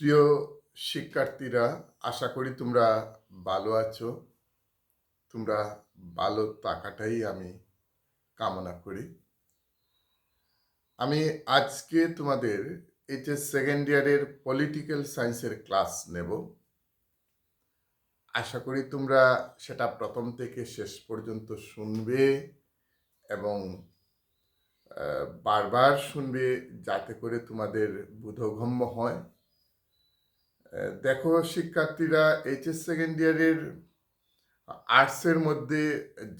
প্রিয় শিক্ষার্থীরা, আশা করি তোমরা ভালো আছো। তোমরা ভালো থাকাটাই আমি কামনা করি। আমি আজকে তোমাদের এইচএস সেকেন্ড ইয়ারের পলিটিক্যাল সায়েন্সের ক্লাস নেব। আশা করি তোমরা সেটা প্রথম থেকে শেষ পর্যন্ত শুনবে এবং বারবার শুনবে যাতে করে তোমাদের বোধগম্য হয়। দেখো শিক্ষার্থীরা এইচএস সেকেন্ড ইয়ারের আর্টসের মধ্যে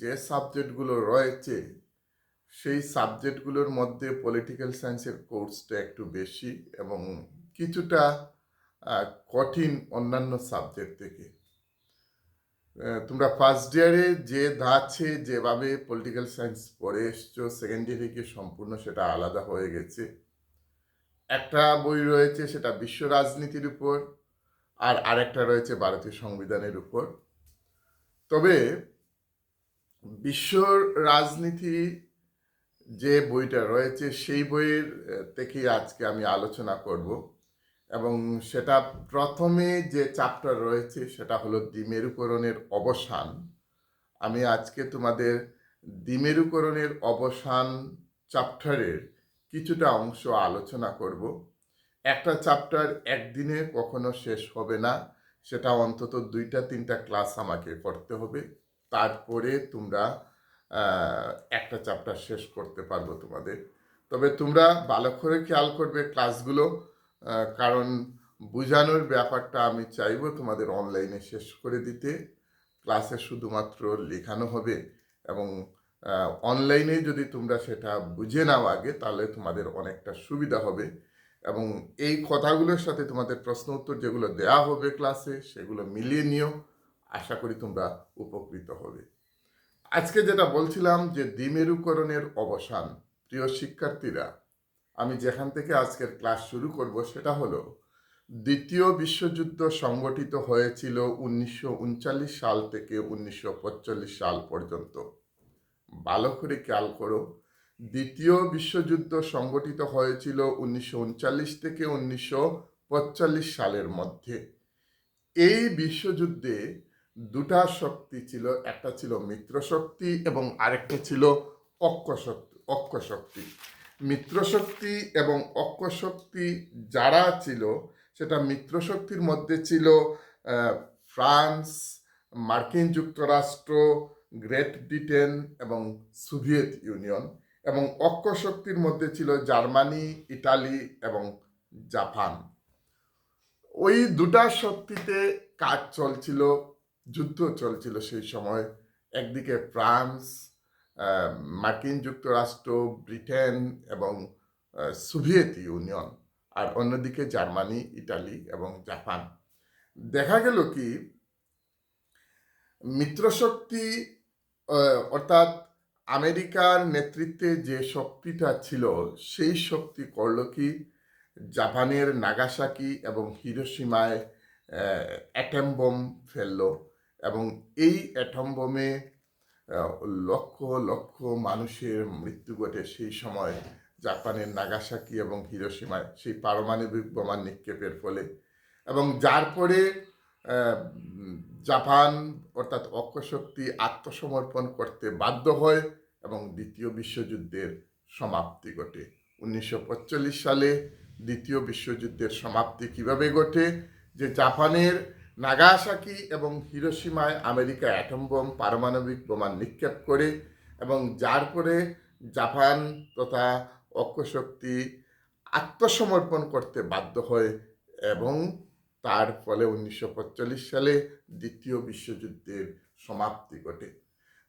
যে সাবজেক্টগুলো রয়েছে, সেই সাবজেক্টগুলোর মধ্যে পলিটিক্যাল সায়েন্সের কোর্সটা একটু বেশি এবং কিছুটা কঠিন অন্যান্য সাবজেক্ট থেকে। তোমরা ফার্স্ট ইয়ারে যে ধাঁচে যেভাবে পলিটিক্যাল সায়েন্স পড়ে এসছো সেকেন্ড ইয়ারে গিয়ে সম্পূর্ণ সেটা আলাদা হয়ে গেছে। একটা বই রয়েছে সেটা বিশ্ব রাজনীতির উপর, আর আরেকটা রয়েছে ভারতীয় সংবিধানের উপর। তবে বিশ্ব রাজনীতি যে বইটা রয়েছে, সেই বইয়ের থেকেই আজকে আমি আলোচনা করব। এবং সেটা প্রথমে যে চ্যাপ্টার রয়েছে, সেটা হলো দ্বিমেরুকরণের অবসান। আমি আজকে তোমাদের দ্বিমেরুকরণের অবসান চ্যাপ্টারের কিছুটা অংশ আলোচনা করব। একটা চ্যাপ্টার একদিনে কখনো শেষ হবে না। সেটা অন্তত দুইটা, তিনটা ক্লাস আমাকে করতে হবে। তারপরে তোমরা একটা চ্যাপ্টার শেষ করতে পারব তোমাদের। তবে তোমরা ভালো করে খেয়াল করবে ক্লাসগুলো কারণ বোঝানোর ব্যাপারটা আমি চাইব তোমাদের অনলাইনে শেষ করে দিতে। ক্লাসে শুধুমাত্র লেখানো হবে এবং অনলাইনে যদি তোমরা সেটা বুঝে নাও আগে, তাহলে তোমাদের অনেকটা সুবিধা হবে। এবং এই কথাগুলোর সাথে তোমাদের প্রশ্ন উত্তর যেগুলো দেয়া হবে ক্লাসে সেগুলো মিলিয়ে নিও। আশা করি তোমরা উপকৃত হবে। আজকে যেটা বলছিলাম যে দ্বিমেরুকরণের অবসান, প্রিয় শিক্ষার্থীরা, আমি যেখান থেকে আজকের ক্লাস শুরু করব সেটা হলো, দ্বিতীয় বিশ্বযুদ্ধ সংগঠিত হয়েছিল উনিশশো উনচল্লিশ সাল থেকে উনিশশো সাল পর্যন্ত। ভালো করে খেয়াল করো, দ্বিতীয় বিশ্বযুদ্ধ সংগঠিত হয়েছিল উনিশশো উনচল্লিশ থেকে উনিশশো পঁয়তাল্লিশ সালের মধ্যে। এই বিশ্বযুদ্ধে দুটা শক্তি ছিল, একটা ছিল মিত্র শক্তি এবং আরেকটা ছিল অক্ষ শক্তি মিত্র শক্তি এবং অক্ষ শক্তি যারা ছিল, সেটা মিত্র শক্তির মধ্যে ছিল ফ্রান্স, মার্কিন যুক্তরাষ্ট্র গ্রেট ব্রিটেন এবং সোভিয়েত ইউনিয়ন এবং অক্ষ শক্তির মধ্যে ছিল জার্মানি, ইটালি এবং জাপান। ওই দুটা শক্তিতে কাজ চলছিল, যুদ্ধ চলছিল সেই সময়। একদিকে ফ্রান্স মার্কিন যুক্তরাষ্ট্র, ব্রিটেন এবং সোভিয়েত ইউনিয়ন আর অন্যদিকে জার্মানি, ইটালি এবং জাপান। দেখা গেল কি, মিত্রশক্তি অর্থাৎ আমেরিকার নেতৃত্বে যে শক্তিটা ছিল, সেই শক্তি করল কি? জাপানের নাগাসাকি এবং হিরোসীমায় অ্যাটম বোম ফেলল এবং এই অ্যাটম বোমে লক্ষ লক্ষ মানুষের মৃত্যু ঘটে সেই সময় জাপানের নাগাসাকি এবং হিরোসীমায় সেই পারমাণবিক বোমা নিক্ষেপের ফলে এবং যার পরে জাপান, অর্থাৎ অক্ষশক্তি আত্মসমর্পণ করতে বাধ্য হয় এবং দ্বিতীয় বিশ্বযুদ্ধের সমাপ্তি ঘটে। উনিশশো সালে দ্বিতীয় বিশ্বযুদ্ধের সমাপ্তি কীভাবে ঘটে? যে জাপানের নাগাসাকি এবং হিরোসীমায় আমেরিকা অ্যাটম বোম পারমাণবিক বোমা নিক্ষেপ করে এবং যার পরে জাপান তথা অক্ষশক্তি আত্মসমর্পণ করতে বাধ্য হয় এবং তার ফলে উনিশশো পঁয়তাল্লিশ সালে দ্বিতীয় বিশ্বযুদ্ধের সমাপ্তি ঘটে।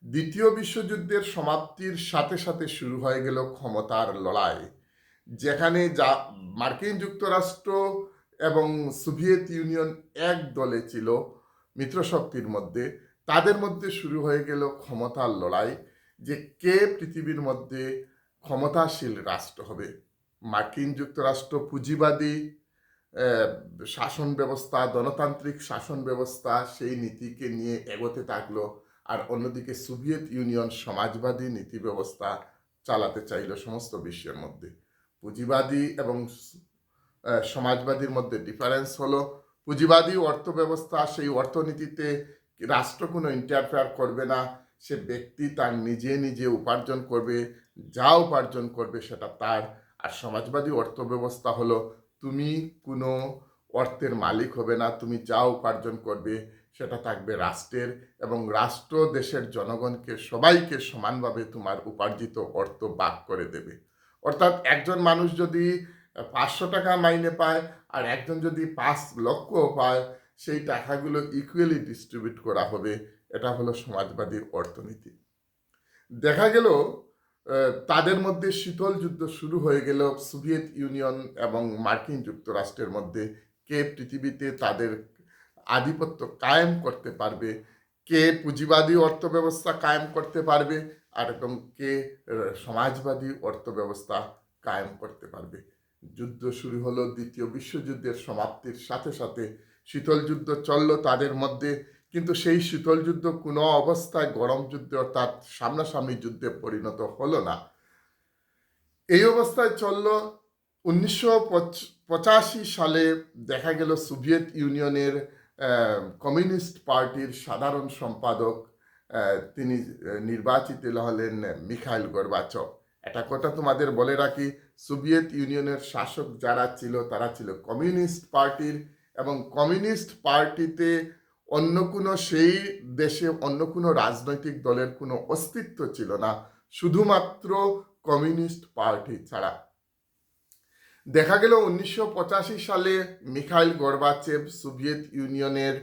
দ্বিতীয় বিশ্বযুদ্ধের সমাপ্তির সাথে সাথে শুরু হয়ে গেল ক্ষমতার লড়াই, যেখানে যা মার্কিন যুক্তরাষ্ট্র এবং সোভিয়েত ইউনিয়ন এক দলে ছিল মিত্রশক্তির মধ্যে। তাদের মধ্যে শুরু হয়ে গেল ক্ষমতার লড়াই, যে কে পৃথিবীর মধ্যে ক্ষমতাশীল রাষ্ট্র হবে। মার্কিন যুক্তরাষ্ট্র পুঁজিবাদী শাসন ব্যবস্থা, গণতান্ত্রিক শাসন ব্যবস্থা, সেই নীতিকে নিয়ে এগোতে থাকল। আর অন্যদিকে সোভিয়েত ইউনিয়ন সমাজবাদী নীতি ব্যবস্থা চালাতে চাইলো সমস্ত বিশ্বের মধ্যে। পুঁজিবাদী এবং সমাজবাদীর মধ্যে ডিফারেন্স হলো। পুঁজিবাদী অর্থব্যবস্থা সেই অর্থনীতিতে রাষ্ট্র কোনো ইন্টারফেয়ার করবে না। সে ব্যক্তি তার নিজে নিজে উপার্জন করবে, যা উপার্জন করবে সেটা তার। আর সমাজবাদী অর্থব্যবস্থা হলো তুমি কোনো অর্থের মালিক হবে না, তুমি যা উপার্জন করবে সেটা থাকবে রাষ্ট্রের এবং রাষ্ট্র দেশের জনগণকে সবাইকে সমানভাবে তোমার উপার্জিত অর্থ ভাগ করে দেবে। অর্থাৎ একজন মানুষ যদি পাঁচশো টাকা মাইনে পায় আর একজন যদি পাঁচ লক্ষ পায়, সেই টাকাগুলো ইকুয়ালি ডিস্ট্রিবিউট করা হবে। এটা হলো সমাজবাদী অর্থনীতি। দেখা গেল তাদের মধ্যে শীতল যুদ্ধ শুরু হয়ে গেল। সোভিয়েত ইউনিয়ন এবং মার্কিন যুক্তরাষ্ট্রের মধ্যে। কে পৃথিবীতে তাদের আধিপত্য কায়েম করতে পারবে। কে পুঁজিবাদী অর্থব্যবস্থা কায়েম করতে পারবে আর এবং কে সমাজবাদী অর্থব্যবস্থা কায়েম করতে পারবে। যুদ্ধ শুরু হলো দ্বিতীয় বিশ্বযুদ্ধের সমাপ্তির সাথে সাথে। শীতল যুদ্ধ চলল তাদের মধ্যে। কিন্তু সেই শীতল যুদ্ধ কোনো অবস্থায় গরম যুদ্ধে অর্থাৎ সামনাসামনি যুদ্ধে পরিণত হলো না। এই অবস্থায় চলল উনিশশো পঁচাশি সালে দেখা গেল সোভিয়েত ইউনিয়নের কমিউনিস্ট পার্টির সাধারণ সম্পাদক তিনি নির্বাচিত হলেন মিখাইল গর্বাচভ একটা কথা তোমাদের বলে রাখি, সোভিয়েত ইউনিয়নের শাসক যারা ছিল, তারা ছিল কমিউনিস্ট পার্টির এবং কমিউনিস্ট পার্টিতে অন্য কোনো সেই দেশে, অন্য কোনো রাজনৈতিক দলের কোনো অস্তিত্ব ছিল না, শুধুমাত্র কমিউনিস্ট পার্টি ছাড়া। দেখা গেল উনিশশো পঁচাশি সালে মিখাইল গর্বাচেভ সোভিয়েত ইউনিয়নের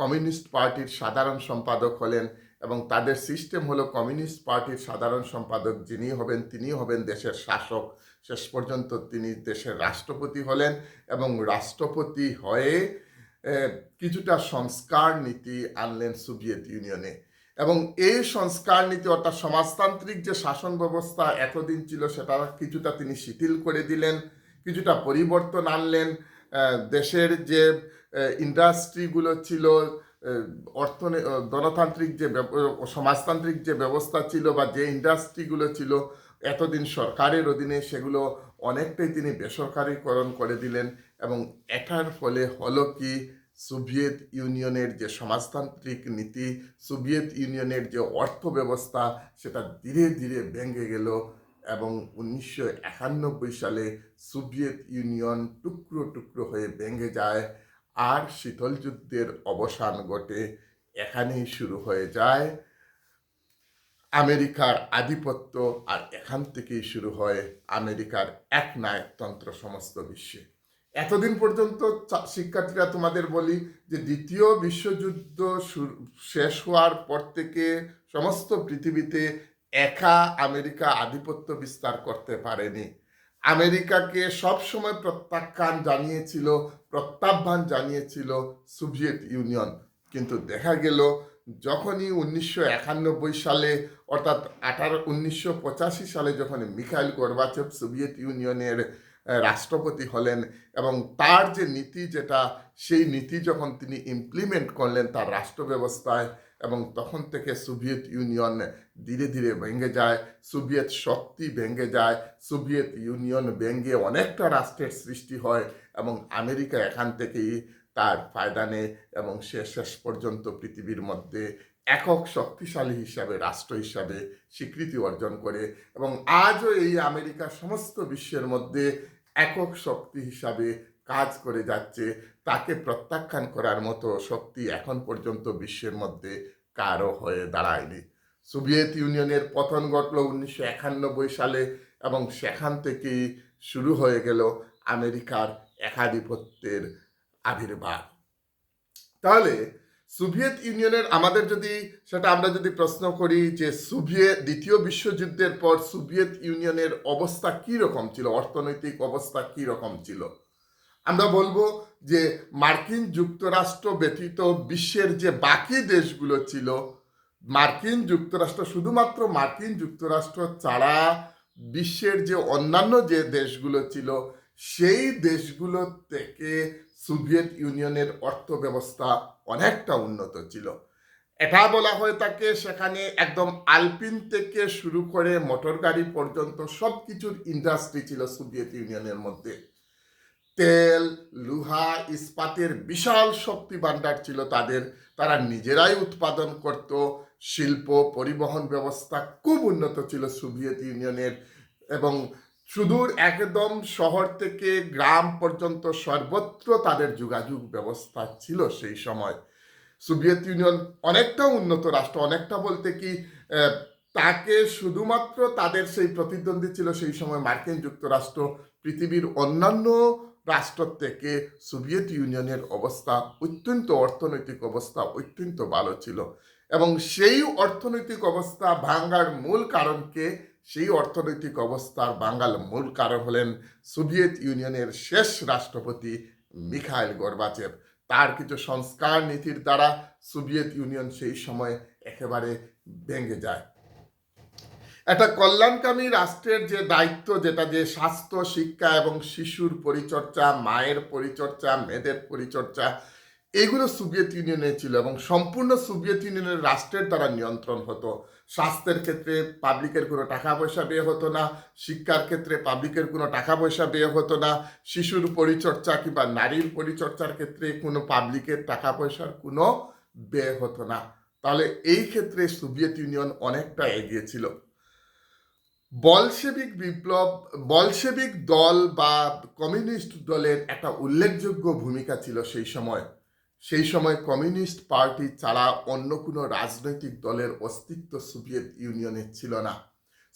কমিউনিস্ট পার্টির সাধারণ সম্পাদক হলেন এবং তাদের সিস্টেম হলো কমিউনিস্ট পার্টির সাধারণ সম্পাদক যিনি হবেন তিনি হবেন দেশের শাসক। শেষ পর্যন্ত তিনি দেশের রাষ্ট্রপতি হলেন এবং রাষ্ট্রপতি হয়ে কিছুটা সংস্কার নীতি আনলেন সোভিয়েত ইউনিয়নে। এবং এই সংস্কার নীতি অর্থাৎ সমাজতান্ত্রিক যে শাসন ব্যবস্থা এতদিন ছিল, সেটা কিছুটা তিনি শিথিল করে দিলেন, কিছুটা পরিবর্তন আনলেন। দেশের যে ইন্ডাস্ট্রিগুলো ছিল অর্থনে গণতান্ত্রিক যে সমাজতান্ত্রিক যে ব্যবস্থা ছিল বা যে ইন্ডাস্ট্রিগুলো ছিল, এতদিন সরকারের অধীনে সেগুলো অনেকটাই তিনি বেসরকারীকরণ করে দিলেন। এবং এটার ফলে হলো কি, সোভিয়েত ইউনিয়নের যে সমাজতান্ত্রিক নীতি, সোভিয়েত ইউনিয়নের যে অর্থ ব্যবস্থা সেটা ধীরে ধীরে ভেঙে গেল এবং উনিশশো একানব্বই সালে সোভিয়েত ইউনিয়ন টুকরো টুকরো হয়ে ভেঙে যায় আর শীতল যুদ্ধের অবসান ঘটে এখানেই শুরু হয়ে যায়। আমেরিকার আধিপত্য আর এখান থেকেই শুরু হয় আমেরিকার এক নায়কতন্ত্র সমস্ত বিশ্বে। এতদিন পর্যন্ত শিক্ষার্থীরা তোমাদের বলি যে দ্বিতীয় বিশ্বযুদ্ধ শেষ হওয়ার পর থেকে সমস্ত পৃথিবীতে একা আমেরিকা আধিপত্য বিস্তার করতে পারেনি। আমেরিকাকে সবসময় প্রত্যাখ্যান জানিয়েছিল, প্রত্যাহ্বান জানিয়েছিল সোভিয়েত ইউনিয়ন। কিন্তু দেখা গেল, যখনই উনিশশো একানব্বই সালে অর্থাৎ আঠারো উনিশশো পঁচাশি সালে যখন মিখাইল গোরবাচেভ সোভিয়েত ইউনিয়নের রাষ্ট্রপতি হলেন এবং তার যে নীতি যেটা, সেই নীতি যখন তিনি ইমপ্লিমেন্ট করলেন তার রাষ্ট্র ব্যবস্থায় এবং তখন থেকে সোভিয়েত ইউনিয়ন ধীরে ধীরে ভেঙে যায় সোভিয়েত শক্তি ভেঙে যায় সোভিয়েত ইউনিয়ন ভেঙে অনেকটা রাষ্ট্রের সৃষ্টি হয় এবং আমেরিকা এখান থেকেই তার ফায়দা নেয় এবং সে শেষ পর্যন্ত পৃথিবীর মধ্যে একক শক্তিশালী হিসাবে, রাষ্ট্র হিসাবে স্বীকৃতি অর্জন করে এবং আজও এই আমেরিকা সমস্ত বিশ্বের মধ্যে একক শক্তি হিসাবে কাজ করে যাচ্ছে, তাকে প্রত্যাখ্যান করার মতো শক্তি এখন পর্যন্ত বিশ্বের মধ্যে কারও হয়ে দাঁড়ায়নি। সোভিয়েত ইউনিয়নের পতন ঘটল উনিশশো একানব্বই সালে এবং সেখান থেকেই শুরু হয়ে গেল আমেরিকার একাধিপত্যের আবির্ভাব। তাহলে সোভিয়েত ইউনিয়নের আমাদের যদি সেটা আমরা যদি প্রশ্ন করি যে সোভিয়েত, দ্বিতীয় বিশ্বযুদ্ধের পর সোভিয়েত ইউনিয়নের অবস্থা কী রকম ছিল? অর্থনৈতিক অবস্থা কী রকম ছিল? আমরা বলব যে মার্কিন যুক্তরাষ্ট্র ব্যতীত বিশ্বের যে বাকি দেশগুলো ছিল, মার্কিন যুক্তরাষ্ট্র শুধুমাত্র মার্কিন যুক্তরাষ্ট্র ছাড়া বিশ্বের যে অন্যান্য যে দেশগুলো ছিল, সেই দেশগুলো থেকে সোভিয়েত ইউনিয়নের অর্থ ব্যবস্থা অনেকটা উন্নত ছিল। এটা বলা হয়ে থাকে সেখানে একদম আলপিন থেকে শুরু করে মোটর গাড়ি পর্যন্ত সব কিছুর ইন্ডাস্ট্রি ছিল সোভিয়েত ইউনিয়নের মধ্যে। তেল, লোহা, ইস্পাতের বিশাল শক্তি ভাণ্ডার ছিল তাদের। তারা নিজেরাই উৎপাদন করত। শিল্প, পরিবহন ব্যবস্থা খুব উন্নত ছিল সোভিয়েত ইউনিয়নের এবং সুদূর একদম শহর থেকে গ্রাম পর্যন্ত সর্বত্র তাদের যোগাযোগ ব্যবস্থা ছিল সেই সময়। সোভিয়েত ইউনিয়ন অনেকটা উন্নত রাষ্ট্র, অনেকটা বলতে কি তাকে শুধুমাত্র তাদের সেই প্রতিদ্বন্দ্বী ছিল সেই সময় মার্কিন যুক্তরাষ্ট্র, পৃথিবীর অন্যান্য রাষ্ট্র থেকে সোভিয়েত ইউনিয়নের অবস্থা অত্যন্ত অর্থনৈতিক অবস্থা অত্যন্ত ভালো ছিল। এবং সেই অর্থনৈতিক অবস্থা ভাঙ্গার মূল কারণকে সেই অর্থনৈতিক অবস্থার বাঙাল মূল কারণ হলেন সোভিয়েত ইউনিয়নের শেষ রাষ্ট্রপতি মিখাইল গর্বাচেভ। তার কিছু সংস্কার নীতির দ্বারা সোভিয়েত ইউনিয়ন সেই সময় একেবারে ভেঙে যায়। একটা কল্যাণকামী রাষ্ট্রের যে দায়িত্ব, যেটা যে স্বাস্থ্য, শিক্ষা এবং শিশুর পরিচর্যা, মায়ের পরিচর্যা, মেয়েদের পরিচর্যা এগুলো সোভিয়েত ইউনিয়নে ছিল এবং সম্পূর্ণ সোভিয়েত ইউনিয়নের রাষ্ট্রের দ্বারা নিয়ন্ত্রণ হতো। স্বাস্থ্যের ক্ষেত্রে পাবলিকের কোনো টাকা পয়সা ব্যয় হতো না, শিক্ষার ক্ষেত্রে পাবলিকের কোনো টাকা পয়সা ব্যয় হতো না, শিশুর পরিচর্যা কিংবা নারীর পরিচর্যার ক্ষেত্রে কোনো পাবলিকের টাকা পয়সার কোনো ব্যয় হতো না। তাহলে এই ক্ষেত্রে সোভিয়েত ইউনিয়ন অনেকটা এগিয়ে ছিল। বলশেবিক বিপ্লব বলশেবিক দল বা কমিউনিস্ট দলের একটা উল্লেখযোগ্য ভূমিকা ছিল সেই সময়। সেই সময় কমিউনিস্ট পার্টি ছাড়া অন্য কোনো রাজনৈতিক দলের অস্তিত্ব সোভিয়েত ইউনিয়নে ছিল না।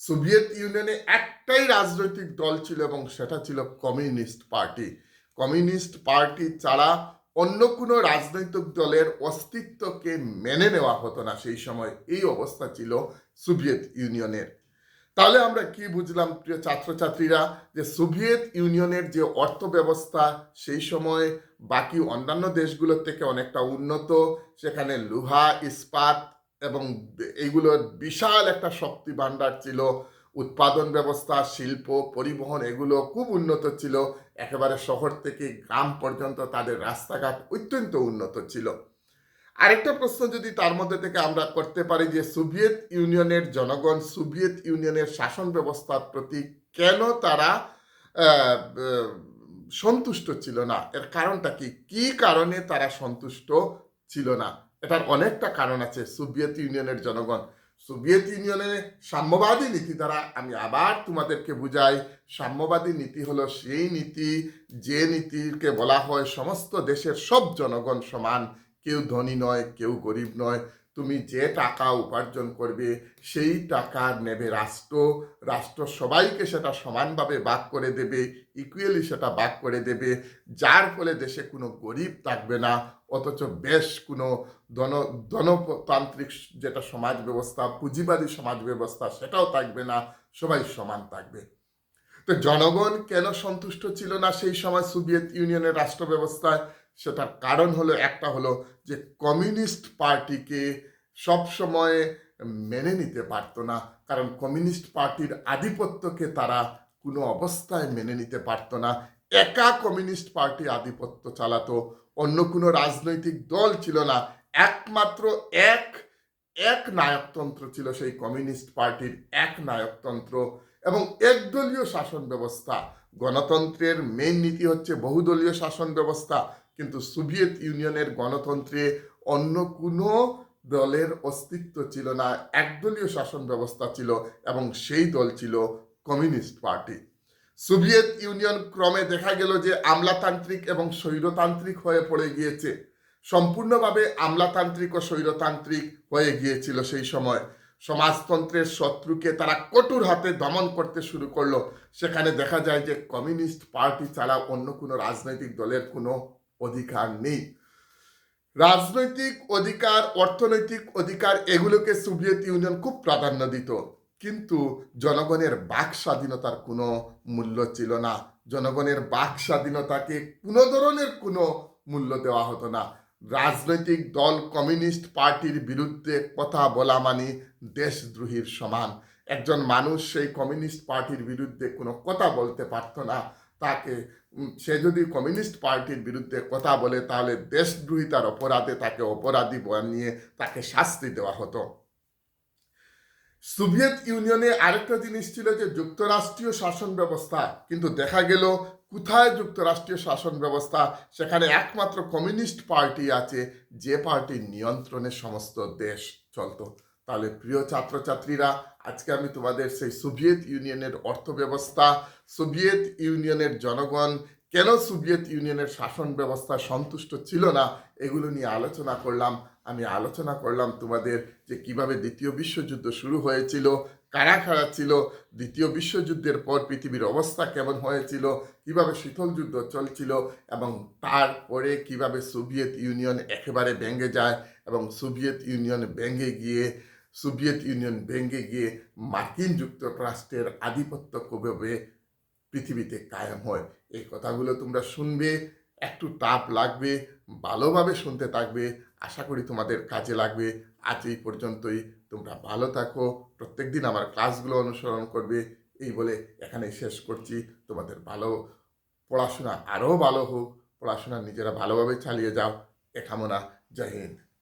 সোভিয়েত ইউনিয়নে একটাই রাজনৈতিক দল ছিল এবং সেটা ছিল কমিউনিস্ট পার্টি। কমিউনিস্ট পার্টি ছাড়া অন্য কোনো রাজনৈতিক দলের অস্তিত্বকে মেনে নেওয়া হতো না। সেই সময় এই অবস্থা ছিল সোভিয়েত ইউনিয়নের। তাহলে আমরা কি বুঝলাম, প্রিয় ছাত্রছাত্রীরা, যে সোভিয়েত ইউনিয়নের যে অর্থ ব্যবস্থা সেই সময় বাকি অন্যান্য দেশগুলোর থেকে অনেকটা উন্নত, সেখানে লোহা, ইস্পাত এবং এইগুলোর বিশাল একটা শক্তি ভাণ্ডার ছিল, উৎপাদন ব্যবস্থা, শিল্প, পরিবহন এগুলো খুব উন্নত ছিল, একেবারে শহর থেকে গ্রাম পর্যন্ত তাদের রাস্তাঘাট অত্যন্ত উন্নত ছিল। আরেকটা প্রশ্ন যদি তার মধ্যে থেকে আমরা করতে পারি যে সোভিয়েত ইউনিয়নের জনগণ, সোভিয়েত ইউনিয়নের শাসন ব্যবস্থার প্রতি কেন তারা সন্তুষ্ট ছিল না? এর কারণটা কি? কি কারণে তারা সন্তুষ্ট ছিল না? এটার অনেকটা কারণ আছে সোভিয়েত ইউনিয়নের জনগণ। সোভিয়েত ইউনিয়নের সাম্যবাদী নীতি দ্বারা আমি আবার তোমাদেরকে বুঝাই, সাম্যবাদী নীতি হলো সেই নীতি, যে নীতিকে বলা হয় সমস্ত দেশের সব জনগণ সমান কেউ ধনী নয়, কেউ গরিব নয়। তুমি যে টাকা উপার্জন করবে, সেই টাকা নেবে রাষ্ট্র। রাষ্ট্র সবাইকে সেটা সমানভাবে ভাগ করে দেবে ইকুয়ালি সেটা ভাগ করে দেবে। যার ফলে দেশে কোনো গরিব থাকবে না, অথচ বেশ কোনো ধন, ধনতান্ত্রিক যেটা সমাজ ব্যবস্থা, পুঁজিবাদী সমাজ ব্যবস্থা, সেটাও থাকবে না, সবাই সমান থাকবে। তো জনগণ কেন সন্তুষ্ট ছিল না সেই সময় সোভিয়েত ইউনিয়নের রাষ্ট্র ব্যবস্থায়? সেটার কারণ হলো একটা হলো যে কমিউনিস্ট পার্টিকে সব সময় মেনে নিতে পারতো না, কারণ কমিউনিস্ট পার্টির আধিপত্যকে তারা কোনো অবস্থায় মেনে নিতে পারতো না। একা কমিউনিস্ট পার্টি আধিপত্য চালাতো, অন্য কোনো রাজনৈতিক দল ছিল না। একমাত্র এক এক নায়কতন্ত্র ছিল সেই কমিউনিস্ট পার্টির এক নায়কতন্ত্র। এবং একদলীয় শাসন ব্যবস্থা, গণতন্ত্রের মেন নীতি হচ্ছে বহুদলীয় শাসন ব্যবস্থা। কিন্তু সোভিয়েত ইউনিয়নের গণতন্ত্রে অন্য কোনো দলের অস্তিত্ব ছিল না, একদলীয় শাসন ব্যবস্থা ছিল এবং সেই দল ছিল কমিউনিস্ট পার্টি। সোভিয়েত ইউনিয়ন ক্রমে দেখা গেল যে আমলাতান্ত্রিক এবং স্বৈরতান্ত্রিক হয়ে পড়ে গিয়েছে। সম্পূর্ণভাবে আমলাতান্ত্রিক ও স্বৈরতান্ত্রিক হয়ে গিয়েছিল সেই সময়। সমাজতন্ত্রের শত্রুকে তারা কঠোর হাতে দমন করতে শুরু করল। সেখানে দেখা যায় যে কমিউনিস্ট পার্টি ছাড়া অন্য কোনো রাজনৈতিক দলের কোনো অধিকার নেই। রাজনৈতিক অধিকার, অর্থনৈতিক অধিকার, এগুলোকে সোভিয়েত ইউনিয়ন খুব প্রাধান্য দিত। কিন্তু জনগণের বাক স্বাধীনতার কোনো মূল্য ছিল না। জনগণের বাক স্বাধীনতাকে কোনো ধরনের কোনো মূল্য দেওয়া হতো না। রাজনৈতিক দল কমিউনিস্ট পার্টির বিরুদ্ধে কথা বলা মানে দেশদ্রোহীর সমান। একজন মানুষ সেই কমিউনিস্ট পার্টির বিরুদ্ধে কোনো কথা বলতে পারতো না। তাকে সে যদি কমিউনিস্ট পার্টির বিরুদ্ধে কথা বলে, তাহলে দেশদ্রোহিতার অপরাধে তাকে অপরাধী বানিয়ে তাকে শাস্তি দেওয়া হতো। সোভিয়েত ইউনিয়নে আরেকটা জিনিস ছিল যে যুক্তরাষ্ট্রীয় শাসন ব্যবস্থা, কিন্তু দেখা গেল কোথায় যুক্তরাষ্ট্রীয় শাসন ব্যবস্থা? সেখানে একমাত্র কমিউনিস্ট পার্টি আছে, যে পার্টির নিয়ন্ত্রণে সমস্ত দেশ চলতো। তাহলে প্রিয় ছাত্রছাত্রীরা, আজকে আমি তোমাদের সেই সোভিয়েত ইউনিয়নের অর্থব্যবস্থা, সোভিয়েত ইউনিয়নের জনগণ, কেন সোভিয়েত ইউনিয়নের শাসন ব্যবস্থা সন্তুষ্ট ছিল না, এগুলো নিয়ে আলোচনা করলাম। আমি আলোচনা করলাম তোমাদের যে কীভাবে দ্বিতীয় বিশ্বযুদ্ধ শুরু হয়েছিল, কারা কারা ছিল, দ্বিতীয় বিশ্বযুদ্ধের পর পৃথিবীর অবস্থা কেমন হয়েছিল, কীভাবে শীতল যুদ্ধ চলছিল এবং তারপরে কীভাবে সোভিয়েত ইউনিয়ন একেবারে ভেঙে যায় এবং সোভিয়েত ইউনিয়ন ভেঙে গিয়ে সোভিয়েত ইউনিয়ন ভেঙে গিয়ে মার্কিন যুক্তরাষ্ট্রের আধিপত্য কবে পৃথিবীতে কায়েম হয়? এই কথাগুলো তোমরা শুনবে, একটু টাপ লাগবে, ভালোভাবে শুনতে থাকবে, আশা করি তোমাদের কাজে লাগবে। আজ এই পর্যন্তই, তোমরা ভালো থাকো, প্রত্যেকদিন আমার ক্লাসগুলো অনুসরণ করবে, এই বলে এখানে শেষ করছি। তোমাদের ভালো পড়াশোনা আরও ভালো হোক, পড়াশোনা নিজেরা ভালোভাবে চালিয়ে যাও, এ কামনা, জয় হিন্দ।